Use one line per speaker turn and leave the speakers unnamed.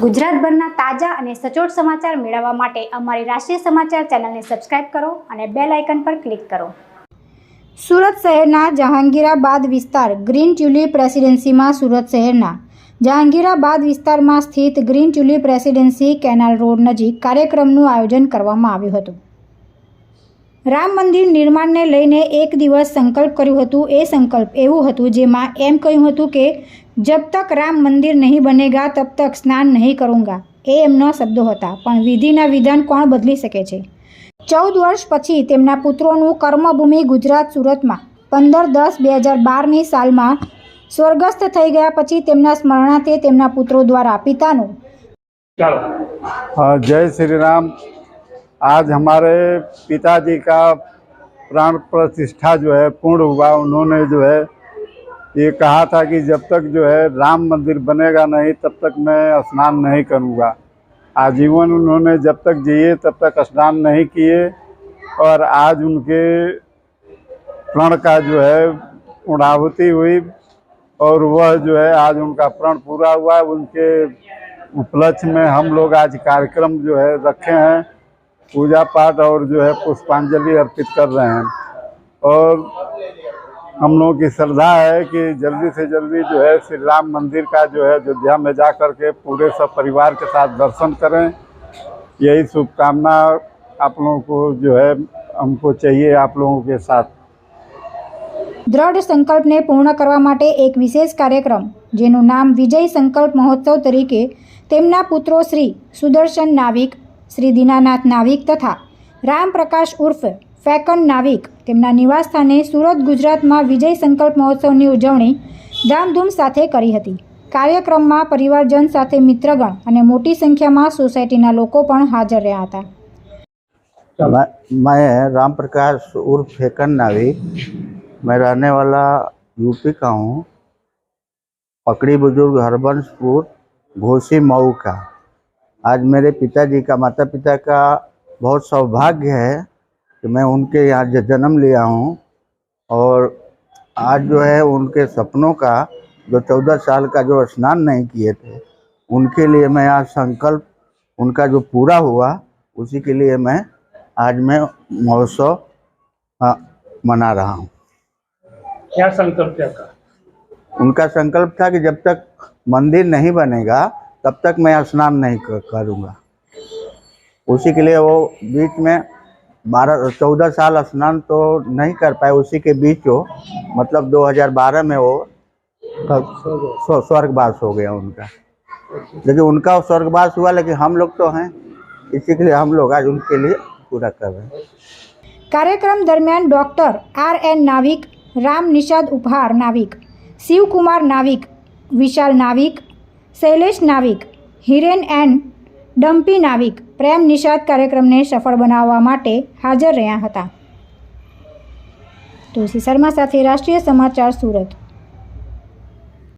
ગુજરાતભરના તાજા અને સચોટ સમાચાર મેળવવા માટે અમારી રાષ્ટ્રીય સમાચાર ચેનલને સબસ્ક્રાઇબ કરો અને બેલ આઇકન પર ક્લિક કરો. સુરત શહેરના જહાંગીરાબાદ વિસ્તાર ગ્રીન ટ્યુલિપ રેસિડેન્સીમાં સુરત શહેરના જહાંગીરાબાદ વિસ્તારમાં સ્થિત green tulip residency canal road નજીક કાર્યક્રમનું આયોજન કરવામાં આવ્યું હતું. રામ મંદિર નિર્માણને લઈને એક દિવસ સંકલ્પ કર્યું હતું એ સંકલ્પ એવું હતું જેમાં એમ કહ્યું હતું કે જબ તક રામ મંદિર નહીં બનેગા તબ તક સ્નાન નહીં કરૂંગા. એ એમના શબ્દો હતા પણ વિધિના વિધાન કોણ બદલી શકે છે? ચૌદ વર્ષ પછી તેમના પુત્રોનું કર્મભૂમિ ગુજરાત સુરતમાં. પંદર દસ બે હજાર બારની સાલમાં સ્વર્ગસ્થ થઈ ગયા પછી તેમના સ્મરણાર્થે તેમના પુત્રો દ્વારા પિતાનું
જય શ્રી રામ આજ અમારે પિતાજી કા प्राण પ્રતિષ્ઠા जो है पूर्ण हुआ उन्होंने जो है ये कहा था कि जब तक जो है राम मंदिर बनेगा नहीं, तब तक मैं स्नान नहीं करूँगा। आजीवन उन्होंने जब तक जिए, तब तक स्नान नहीं किए और आज उनके प्रण का जो है पूर्णाहुति हुई और वह जो है आज उनका प्रण पूरा हुआ। उनके उपलक्ष्य में हम लोग आज कार्यक्रम जो है रखे हैं, पूजा पाठ और जो है पुष्पांजलि अर्पित कर रहे हैं। और हम लोगों की श्रद्धा है कि जल्दी से जल्दी जो है श्री राम मंदिर का जो है अयोध्या में जा कर के पूरे सब परिवार के साथ दर्शन करें यही शुभकामना आप लोगों को जो है हमको चाहिए आप लोगों के साथ
દ્રઢ સંકલ્પને પૂર્ણ કરવા માટે એક વિશેષ કાર્યક્રમ જેનું નામ વિજય સંકલ્પ મહોત્સવ તરીકે તેમના પુત્રો શ્રી સુદર્શન નાવિક શ્રી દીનાનાથ નાવિક તથા રામપ્રકાશ ઉર્ફ ફેકન નાવિક તેમના નિવાસસ્થાને સુરત ગુજરાતમાં વિજય સંકલ્પ મહોત્સવની ઉજવણી ધામધૂમ સાથે કરી હતી કાર્યક્રમમાં પરિવારજન સાથે મિત્રગણ અને મોટી સંખ્યામાં સોસાયટીના લોકો પણ હાજર રહ્યા હતા
मैं मैं राम प्रकाश उर्फ फेकन नाविक मैं रहने वाला यूपी का हूँ पकड़ी बुजुर्ग हरबंशपुर घोसी मऊ का आज मेरे पिताजी का माता पिता का बहुत सौभाग्य है कि मैं उनके यहाँ जन्म लिया हूँ और आज जो है उनके सपनों का जो चौदह साल का जो स्नान नहीं किए थे उनके लिए मैं आज संकल्प उनका जो पूरा हुआ उसी के लिए मैं आज मैं महोत्सव मना रहा हूँ।
क्या संकल्प क्या का
उनका संकल्प था कि जब तक मंदिर नहीं बनेगा तब तक मैं स्नान नहीं करूँगा। उसी के लिए वो बीच में बारह, चौदह साल स्नान तो नहीं कर पाए, उसी के बीच वो मतलब 2012 में वो स्वर्गवास हो गया उनका। लेकिन उनका स्वर्गवास हुआ, लेकिन हम लोग तो हैं, इसी के लिए हम लोग आज उनके लिए पूरा कर रहे हैं।
कार्यक्रम दरमियान डॉक्टर आर एन नाविक, राम निषाद उपहार नाविक शिव कुमार नाविक, विशाल नाविक, शैलेश नाविक, हिरेन एंड ડમ્પી નાવિક પ્રેમ નિષાદ કાર્યક્રમને સફળ બનાવવા માટે હાજર રહ્યા હતા. તુલસી શર્મા સાથે રાષ્ટ્રીય સમાચાર સુરત.